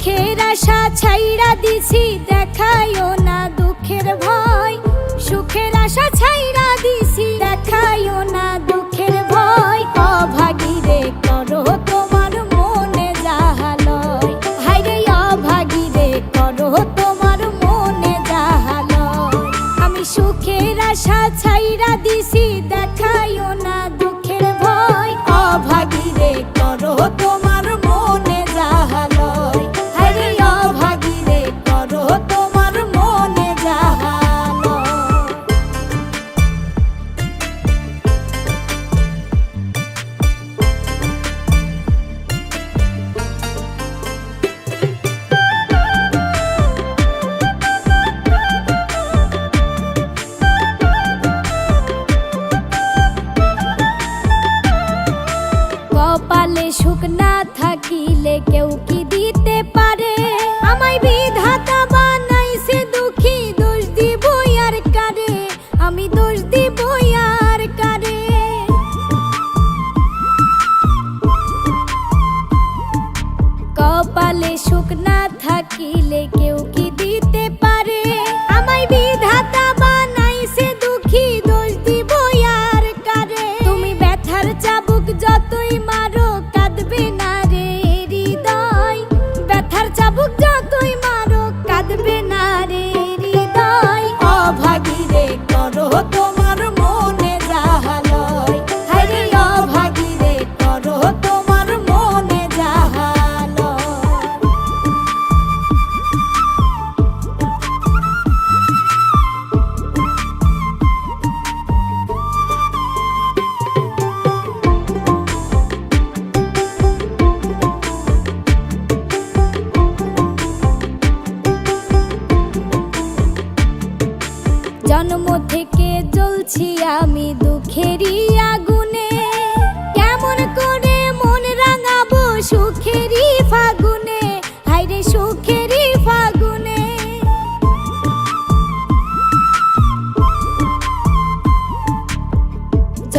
সুখের আশা ছাইড়া দিছি দেখায়ও না দুঃখের ভয়। সুখের আশা ছাইড়া দিছি सुखना ना थकी ले क्यों की दीते पारे।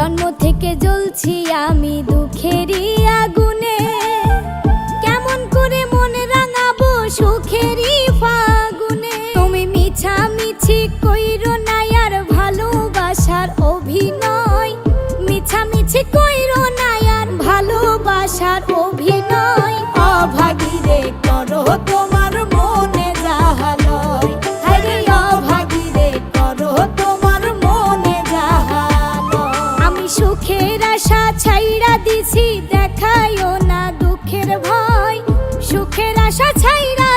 জন্ম থেকে জ্বলছি আমি দুঃখেরই আগুনে। আশা ছাইরা দিছি দেখায়ও না দুঃখের ভয় সুখের আশা ছাইরা